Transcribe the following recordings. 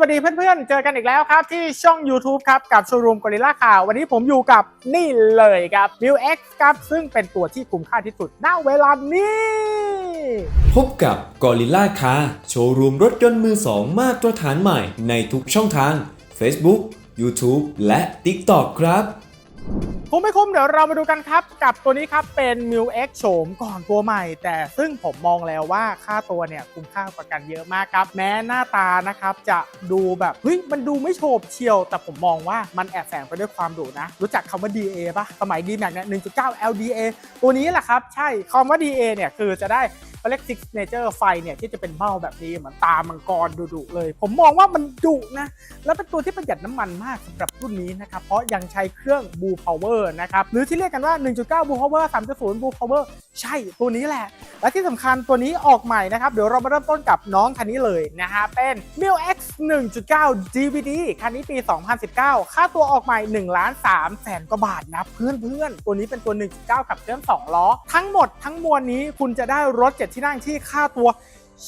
วัสดีเพื่อนๆ เจอกันอีกแล้วครับ ที่ช่อง YouTube ครับ กับโชว์รูมกอริล่าข่าว วันนี้ผมอยู่กับนี่เลยครับ m i l X ครับ ซึ่งเป็นตัวที่คุ้มค่าที่สุดณเวลานี้ พบกับกอริล่าคาโชว์รูมรถยนต์มือสองมาตรฐานใหม่ในทุกช่องทาง Facebook YouTube และ TikTok ครับ คุ้มไม่คุ้มเดี๋ยวเรามาดูกันครับ กับตัวนี้ครับเป็น m i l X โฉมก่อนตัวใหม่ แต่ซึ่งผมมองแล้วว่าค่าตัวเนี่ยคุ้มค่ากว่ากันเยอะมากครับ แม้หน้าตานะครับจะดูแบบเฮ้ยมันดูไม่โฉบเฉียว แต่ผมมองว่ามันแอบแฝงไปด้วยความดุนะ รู้จักคำว่า DA ปะสมัย D Max เนี่ย1.9 LDA ตัวนี้แหละครับ ใช่คำว่า DA เนี่ยคือจะได้ เขาเรียก Six Nature ไฟเนี่ยที่จะเป็นเบ้าแบบนี้เหมือนตามังกรดุๆเลย ผมมองว่ามันดุนะแล้วเป็นตัวที่ประหยัดน้ำมันมากสำหรับรุ่นนี้นะครับเพราะยังใช้เครื่อง Blue Power นะครับหรือที่เรียกกันว่า 1.9 Blue Power 3.0 Blue Power ใช่ตัวนี้แหละ และที่สำคัญตัวนี้ออกใหม่นะครับเดี๋ยวเรามาเริ่มต้นกับน้องคันนี้เลยนะฮะเป็น m i l X 1.9 DVD คันนี้ปี 2019 ค่าตัวออกใหม่1ล้าน3แสนกว่าบาทนะเพื่อนๆตัวนี้เป็นตัว 1.9ขับเคลื่อน2ล้อ ทั้งหมดทั้งมวลนี้คุณจะได้รถ7ที่นั่งที่ค่าตัว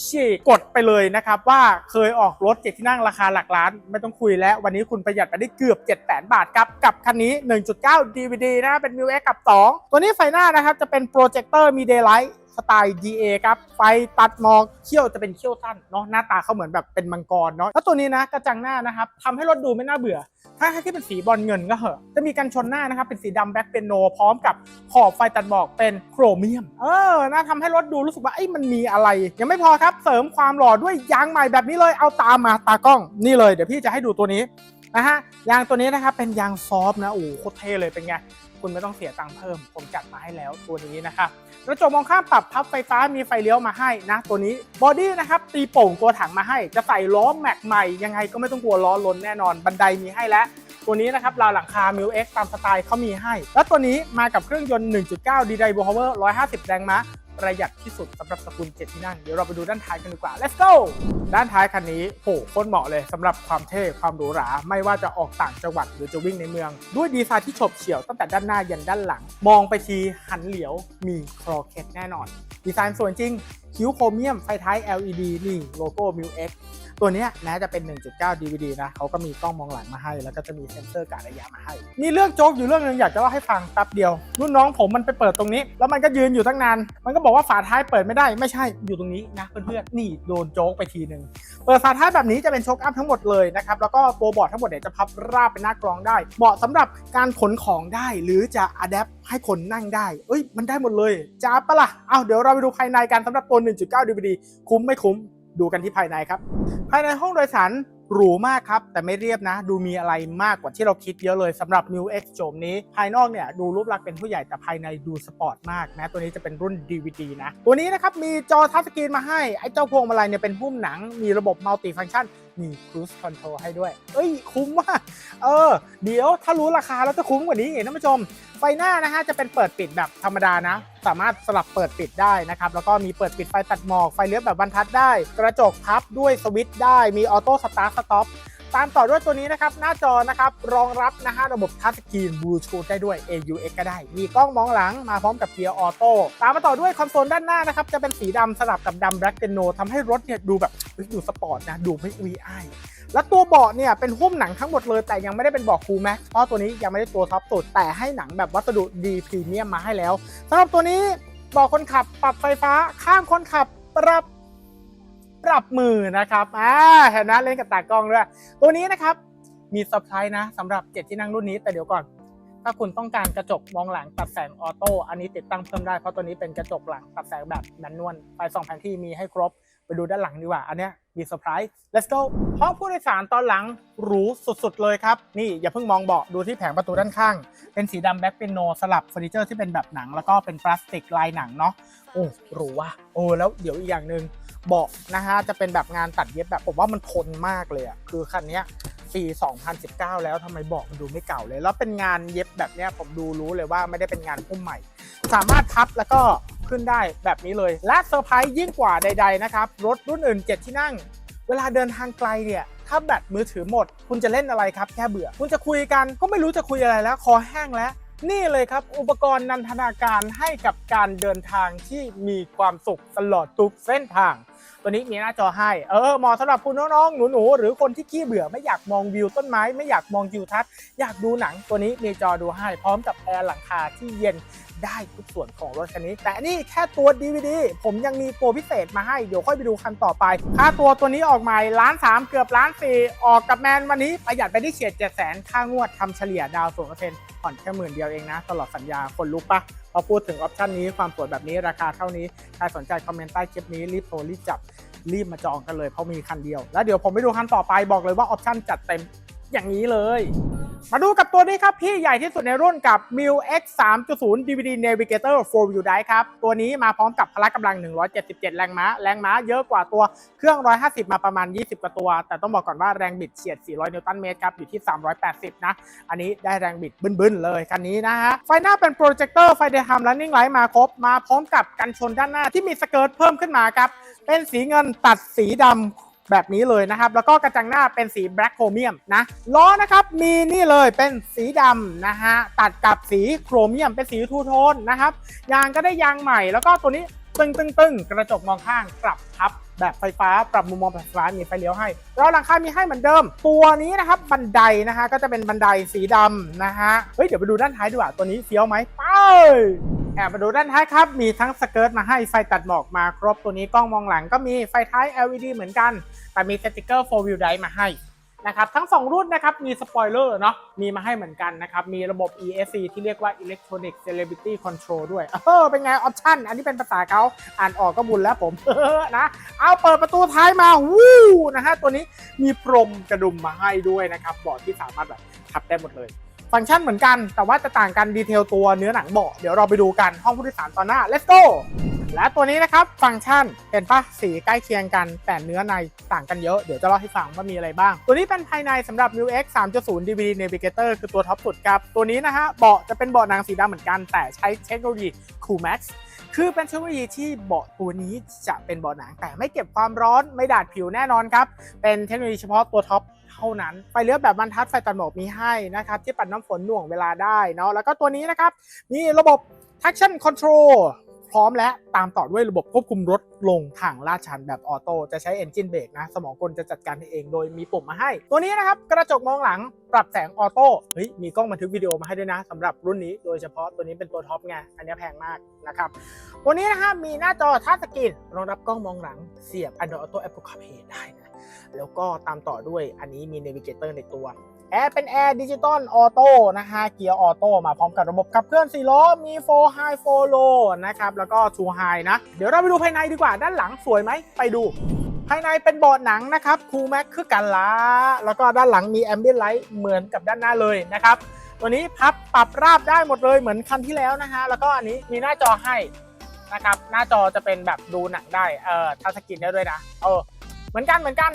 ฉีกกดไปเลยนะครับว่าเคยออกรถเจ็ดที่นั่งราคาหลักล้าน ไม่ต้องคุยแล้ว วันนี้คุณประหยัดไปได้เกือบ7 0 0 0 0บาทครับ กับคันนี้ 1.9 DVD นะเป็น m i l X กับ 2 ตัวนี้ไฟหน้านะครับจะเป็นโปรเจคเตอร์มีเดย์ไลท์ สไตล์ DA ครับไฟตัดหมอกเขี้ยวจะเป็นเขี้ยวสั้นเนาะหน้าตาเขาเหมือนแบบเป็นมังกรเนาะแล้วตัวนี้นะกระจังหน้านะครับทำให้รถดูไม่น่าเบื่อ ถ้าที่เป็นสีบอลเงินก็เหอะ จะมีกันชนหน้านะครับ เป็นสีดำแบ็คเป็นโน พร้อมกับขอบไฟตัดหมอกเป็นโครเมียม เออนะทำให้รถดูรู้สึกว่าเอ้มันมีอะไร ยังไม่พอครับเสริมความหล่อด้วยยางใหม่แบบนี้เลยเอาตามมาตากล้องนี่เลยเดี๋ยวพี่จะให้ดูตัวนี้นะฮะยางตัวนี้นะครับเป็นยางซอฟนะโอ้โหโคตรเท่เลยเป็นไง คุณไม่ต้องเสียตังค์เพิ่ม ผมจัดมาให้แล้วตัวนี้นะครับกระจกมองข้ามปรับพับไฟฟ้ามีไฟเลี้ยวมาให้นะตัวนี้บอดี้นะครับตีโป่งตัวถังมาให้ จะใส่ล้อแม็กใหม่ยังไงก็ไม่ต้องกลัวล้อล้นแน่นอนบันไดมีให้แล้วตัวนี้นะครับราวหลังคา m i l X ตามสไตล์เขามีให้ แล้วตัวนี้มากับเครื่องยนต์ 1.9 d d i v o Power 150 แรงม้า ประหยัดที่สุดสำหรับสกุล7ที่นั่ง เดี๋ยวเราไปดูด้านท้ายกันดีกว่า let's go ด้านท้ายคันนี้โหโคตรเหมาะเลยสำหรับความเท่ความหรูหรา ไม่ว่าจะออกต่างจังหวัดหรือจะวิ่งในเมือง ด้วยดีไซน์ที่ฉบเฉี่ยวตั้งแต่ด้านหน้ายันด้านหลัง มองไปทีหันเหลียวมีคลอเคตแน่นอน ดีไซน์สวยจริง คิ้วโครเมียมไฟท้าย LED นี่โลโก้ m i l X ตัวนี้แม้จะเป็น 1.9 DVD นะเขาก็มีกล้องมองหลังมาให้ แล้วก็จะมีเซ็นเซอร์การระยะมาให้ มีเรื่องโจ๊กอยู่เรื่องหนึงอยากจะเล่าให้ฟังแป๊บเดียว รุ่นน้องผมมันไปเปิดตรงนี้ แล้วมันก็ยืนอยู่ตั้งนาน มันก็บอกว่าฝาท้ายเปิดไม่ได้ไม่ใช่อยู่ตรงนี้นะเพื่อนๆนี่โดนโจ๊กไปทีหนึ่งเปิดฝาท้ายแบบนี้จะเป็นโชคอัพทั้งหมดเลยนะครับแล้วก็ตัวบอร์ดทั้งหมดเนี่ยจะพับราบเป็นหน้ากรองได้เหมาะสำหรับการขนของได้หรือจะอัดแอปให้คนนั่งได้เอ้ยมันได้หมดเลยจ้าปะล่ะเอาเดี๋ยวเราไปดูภายในกันสำหรับตัว 1.9 DVD คุ้มไม่คุ้ม ดูกันที่ภายในครับ ภายในห้องโดยสารหรูมากครับ แต่ไม่เรียบนะ ดูมีอะไรมากกว่าที่เราคิดเยอะเลยสำหรับ New X โฉมนี้ ภายนอกเนี่ยดูรูปลักษณ์เป็นผู้ใหญ่แต่ภายในดูสปอร์ตมากนะ ตัวนี้จะเป็นรุ่น DVD นะ ตัวนี้นะครับมีจอทัชสกรีนมาให้ไอ้เจ้าพวงมาลัยเนี่ยเป็นหุ้มหนังมีระบบมัลติฟังก์ชัน มี Cruise Control ให้ด้วย เอ้ย คุ้มมากเออ เดี๋ยวถ้ารู้ราคาแล้วจะคุ้มกว่านี้อีกท่านผู้ชม ไฟหน้านะฮะจะเป็นเปิดปิดแบบธรรมดานะ สามารถสลับเปิดปิดได้นะครับ แล้วก็มีเปิดปิดไฟตัดหมอก ไฟเลี้ยวแบบบรรทัดได้ กระจกพับด้วยสวิตช์ได้ มีออโต้สตาร์ทสต็อป ตามต่อด้วยตัวนี้นะครับ หน้าจอนะครับ รองรับนะฮะระบบทัชสกรีนบลูทูธได้ด้วย AUX ก็ได้ มีกล้องมองหลังมาพร้อมกับเกียร์ออโต้ตามมาต่อด้วยคอนโซลด้านหน้านะครับ จะเป็นสีดำสลับกับดำแบล็กเ n โนทำให้รถเนี่ยดูแบบเฮ้ยดูสปอร์ตนะ ดูไม่ VI แล้วตัวเบาะเนี่ยเป็นหุ้มหนังทั้งหมดเลย แต่ยังไม่ได้เป็นเบาะคูลแม็กเพราะตัวนี้ยังไม่ได้ตัวท็อปสุดแต่ให้หนังแบบวัสดุดีพรีเมียมมาให้แล้วสำหรับตัวนี้เบาะคนขับปรับไฟฟ้าข้างคนขับปรับ ปรับมือนะครับอ่าเห็นนะเล่นกับตากล้องด้วยตัวนี้นะครับมีเซอร์ไพรส์นะสำหรับ 7 ที่นั่งรุ่นนี้แต่เดี๋ยวก่อน ถ้าคุณต้องการกระจกมองหลังตัดแสงออโต้อันนี้ติดตั้งเพิ่มได้เพราะตัวนี้เป็นกระจกหลังตัดแสงแบบแมนนวลไฟสองแผนที่มีให้ครบไปดูด้านหลังดีกว่า อันเนี้ยมีเซอร์ไพรส์ let's go ห้องผู้โดยสารตอนหลังหรูสุดๆเลยครับ นี่อย่าเพิ่งมองเบาะดูที่แผงประตูด้านข้าง เป็นสีดำแบ็คเป็นโนสลับเฟอร์นิเจอร์ที่เป็นแบบหนัง แล้วก็เป็นพลาสติกลายหนังเนาะโอ้หรูว่ะโอ้แล้วเดี๋ยวอีกอย่างหนึ่ง เบาะนะฮะจะเป็นแบบงานตัดเย็บแบบผมว่ามันทนมากเลยอะคือคันนี้ปี2019 แล้วทำไมเบาะมันดูไม่เก่าเลย แล้วเป็นงานเย็บแบบเนี้ยผมดูรู้เลยว่าไม่ได้เป็นงานหุ้มใหม่ สามารถพับแล้วก็ขึ้นได้แบบนี้เลย และเซอร์ไพรส์ยิ่งกว่าใด ๆ นะครับ รถรุ่นอื่น 7 ที่นั่ง เวลาเดินทางไกลเนี่ยถ้าแบตมือถือหมด คุณจะเล่นอะไรครับแค่เบื่อ คุณจะคุยกันก็ไม่รู้จะคุยอะไรแล้ว คอแห้งแล้ว นี่เลยครับ อุปกรณ์นันทนาการให้กับการเดินทางที่มีความสุขตลอดทุกเส้นทาง ตัวนี้มีหน้าจอให้ เออเหมาะสำหรับคุณน้องๆหนูๆหรือคนที่ขี้เบื่อไม่อยากมองวิวต้นไม้ ไม่อยากมองทิวทัศน์อยากดูหนังตัวนี้มีจอดูให้ พร้อมกับแอร์หลังคาที่เย็นได้ทุกส่วนของรถคันนี้ แต่นี่แค่ตัว DVD ผมยังมีโปรพิเศษมาให้ เดี๋ยวค่อยไปดูคันต่อไป ค่าตัวตัวนี้ออกใหม่ล้านสามเกือบล้านสี่ออกกับแมนวันนี้ประหยัดไปได้เฉียดเจ็ดแสนค่างวดทำเฉลี่ยดาวศูนย์เปอร์เซ็นต์ผ่อนแค่หมื่นเดียวเองนะ ตลอดสัญญาคนลุกปะพอพูดถึงออปชันนี้ความสวยแบบนี้ราคาเท่านี้ใครสนใจคอมเมนต์ใต้คลิปนี้รีบโทรรีบจับรีบมาจองกันเลยเพราะมีคันเดียว แล้วเดี๋ยวผมไปดูคันต่อไปบอกเลยว่าออปชันจัดเต็มอย่างนี้เลย มาดูกับตัวนี้ครับ พี่ใหญ่ที่สุดในรุ่นกับ m i l X 3.0 DVD Navigator 4 View Drive ครับ ตัวนี้มาพร้อมกับพละกำลัง 177 แรงม้า แรงม้าเยอะกว่าตัวเครื่อง 150 มาประมาณ 20 กว่าตัว แต่ต้องบอกก่อนว่าแรงบิดเฉียด 400 นิวตันเมตรครับ อยู่ที่ 380 นะ อันนี้ได้แรงบิดบึ้นๆ เลยคันนี้นะฮะ ไฟหน้าเป็นโปรเจคเตอร์ไฟเดย์ฮัมและนิ่งไลท์มาครบ มาพร้อมกับกันชนด้านหน้าที่มีสเกิร์ตเพิ่มขึ้นมาครับเป็นสีเงินตัดสีดำ แบบนี้เลยนะครับ แล้วก็กระจังหน้าเป็นสีแบล็คโครเมียมนะล้อนะครับมีนี่เลยเป็นสีดำนะฮะตัดกับสีโครเมียมเป็นสีทูโทนนะครับยางก็ได้ยางใหม่ แล้วก็ตัวนี้ตึงตึงตึงกระจกมองข้างปรับพับแบบไฟฟ้า ปรับมุมมองแบบไฟฟ้ามีไฟเลี้ยวให้ แล้วหลังคา มีให้เหมือนเดิม ตัวนี้นะครับบันไดนะฮะก็จะเป็นบันไดสีดำนะฮะเฮ้ยเดี๋ยวไปดูด้านท้ายดีกว่าตัวนี้เฟี้ยวไหมไป แอบมาดูด้านท้ายครับ มีทั้งสเกิร์ตมาให้ไฟตัดหมอกมาครบตัวนี้กล้องมองหลังก็มีไฟท้าย LED เหมือนกัน แต่มีสติกเกอร์4 wheel drive มาให้นะครับทั้ง 2 รุ่นนะครับมีสปอยเลอร์เนาะมีมาให้เหมือนกันนะครับ มีระบบ ESC ที่เรียกว่า Electronic Celebrity Control ด้วย เออเป็นไง ออปชั่น อันนี้เป็นภาษาเขาอ่านออกก็บุญแล้วผมนะ เอาเปิดประตูท้ายมา วู้นะฮะ ตัวนี้มีพรมกระดุมมาให้ด้วยนะครับเบาะที่สามารถแบบขับได้หมดเลย ฟังก์ชันเหมือนกัน แต่ว่าจะต่างกันดีเทลตัวเนื้อหนังเบาะเดี๋ยวเราไปดูกันห้องผู้โดยสารตอนหน้า let's go และตัวนี้นะครับฟังก์ชันเห็นปะสีใกล้เคียงกัน แต่เนื้อในต่างกันเยอะ เดี๋ยวจะเล่าให้ฟังว่ามีอะไรบ้าง ตัวนี้เป็นภายในสำหรับ m i X 3.0 DVD Navigator คือตัวท็อปสุดครับ ตัวนี้นะฮะเบาะจะเป็นเบาะหนังสีดำเหมือนกัน แต่ใช้เทคโนโลยี Cool Max คือเป็นเทคโนโลยีที่เบาะตัวนี้จะเป็นเบาะหนังแต่ไม่เก็บความร้อนไม่ดาดผิวแน่นอนครับเป็นเทคโนโลยีเฉพาะตัวท็อป เท่านั้น ไฟเลี้ยวแบบบรรทัดไฟตัดหมอกมีให้นะครับที่ปัดน้ำฝนหน่วงเวลาได้เนาะแล้วก็ตัวนี้นะครับมีระบบ traction control พร้อมและตามต่อด้วยระบบควบคุมรถลงทางลาดชันแบบออโต้จะใช้ engine brake นะ สมองกลจะจัดการเองโดยมีปุ่มมาให้ ตัวนี้นะครับ กระจกมองหลังปรับแสงออโต้เฮ้ยมีกล้องบันทึกวิดีโอมาให้ด้วยนะสำหรับรุ่นนี้โดยเฉพาะตัวนี้เป็นตัวท็อปไง อันนี้แพงมากนะครับตัวนี้นะครับมีหน้าจอทัชสกรีนรองรับกล้องมองหลังเสียบ Android Auto Apple CarPlay ได้นะ แล้วก็ตามต่อด้วยอันนี้มี Navigator ในตัวแอร์เป็นแอร์ดิจิตอลออโต้นะฮะเกียร์ออโต้มาพร้อมกับระบบขับเคลื่อน4ล้อมี4 High 4 Low นะครับ แล้วก็ 2 High นะ เดี๋ยวเราไปดูภายในดีกว่าด้านหลังสวยไหมไปดู ภายในเป็นเบาะหนังนะครับคูแม็กคือกันละแล้วก็ด้านหลังมีแอมเบียนไลท์เหมือนกับด้านหน้าเลยนะครับ ตัวนี้พับปรับราบได้หมดเลยเหมือนคันที่แล้วนะฮะแล้วก็อันนี้มีหน้าจอให้นะครับหน้าจอจะเป็นแบบดูหนังได้เอ่อทัชสกรีนได้ด้วยนะเออ เหมือนกันเหมือนกัน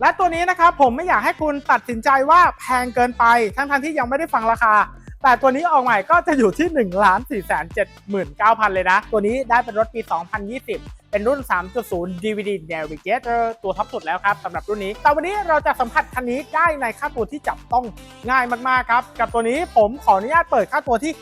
และตัวนี้นะครับผมไม่อยากให้คุณตัดสินใจว่าแพงเกินไปทั้งทที่ยังไม่ได้ฟังราคา แต่ตัวนี้ออกใหม่ก็จะอยู่ที่1 4 7 9 0 0 0เลยนะ ตัวนี้ได้เป็นรถปี 2020 เป็นรุ่น 3.0 DVD Navigator ตัวท็อปสุดแล้วครับสำหรับรุ่นนี้ แต่วันนี้เราจะสัมผัสคันนี้ได้ในค่าตัวที่จับต้องง่ายมากๆครับ กับตัวนี้ผมขออนุญาตเปิดค่าตัวที่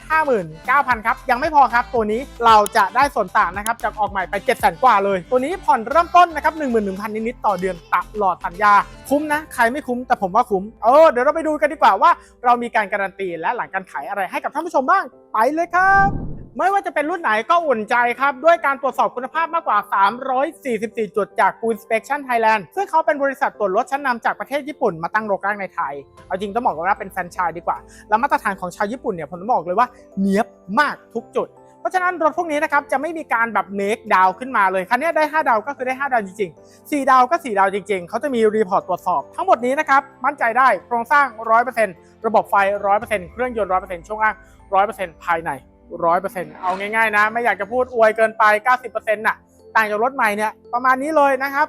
759,000 ครับ ยังไม่พอครับ ตัวนี้เราจะได้ส่วนต่างนะครับจากออกใหม่ไป 700,000กว่าเลย ตัวนี้ผ่อนเริ่มต้นนะครับ11,000 นิดๆต่อเดือนตลอดสัญญา คุ้มนะ ใครไม่คุ้มแต่ผมว่าคุ้ม เออเดี๋ยวเราไปดูกันดีกว่าว่า เรามีการการันตีและหลังการขายอะไรให้กับท่านผู้ชมบ้างไปเลยครับ ไม่ว่าจะเป็นรุ่นไหนก็อุ่นใจครับ ด้วยการตรวจสอบคุณภาพมากกว่า 344 จุดจาก Good Inspection Thailand ซึ่งเขาเป็นบริษัทตรวจรถชั้นนำจากประเทศญี่ปุ่นมาตั้งโรงกลางในไทย เอาจริงต้องบอกว่าเป็นแฟรนไชส์ดีกว่า แล้วมาตรฐานของชาวญี่ปุ่นเนี่ยผมต้องบอกเลยว่าเนียบมากทุกจุดเพราะฉะนั้นรถพวกนี้นะครับจะไม่มีการแบบเมคดาวขึ้นมาเลย คันนี้ได้ 5 ดาวก็คือได้ 5 ดาวจริงๆ 4 ดาวก็ 4 ดาวจริง ๆ เขาจะมีรีพอร์ตตรวจสอบ ทั้งหมดนี้นะครับ มั่นใจได้โครงสร้าง 100%ระบบไฟ 100%เครื่องยนต์ 100%ช่วงล่าง 100%ภายใน ร้อยเปอร์เซ็นต์เอาง่ายๆนะ ไม่อยากจะพูดอวยเกินไป 90%น่ะต่างจากรถใหม่เนี่ยประมาณนี้เลยนะครับ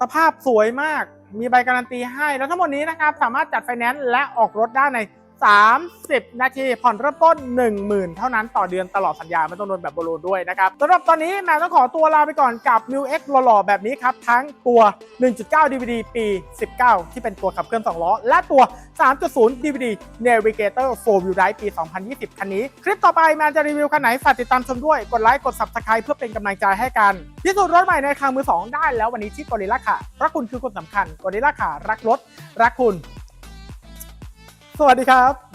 สภาพสวยมากมีใบการันตีให้ แล้วทั้งหมดนี้นะครับ สามารถจัดไฟแนนซ์และออกรถได้ใน 30 นาทีผ่อนเริ่มต้น 10,000 เท่านั้นต่อเดือนตลอดสัญญาไม่ต้องโดนแบบโบโลด้วยนะครับสำหรับตอนนี้แมวต้องขอตัวลาไปก่อนกับ m ิ X หล่อๆแบบนี้ครับ ทั้งตัว 1.9 DVD ปี 19 ที่เป็นตัวขับเคลื่อน 2 ล้อ และตัว 3.0 DVD Navigator 4 Wheel Drive ปี 2020 คันนี้ คลิปต่อไปแมนจะรีวิวคันไหนฝากติดตามชมด้วยกดไลค์กด Subscribe เพื่อเป็นกำลังใจให้กันพิสูจน์รถใหม่ในคางมือ 2 ได้แล้ววันนี้ที่กอริล่าค่ะรักคุณคือคนสำคัญกอริล่าค่ะรักรถรักคุณ สวัสดีครับ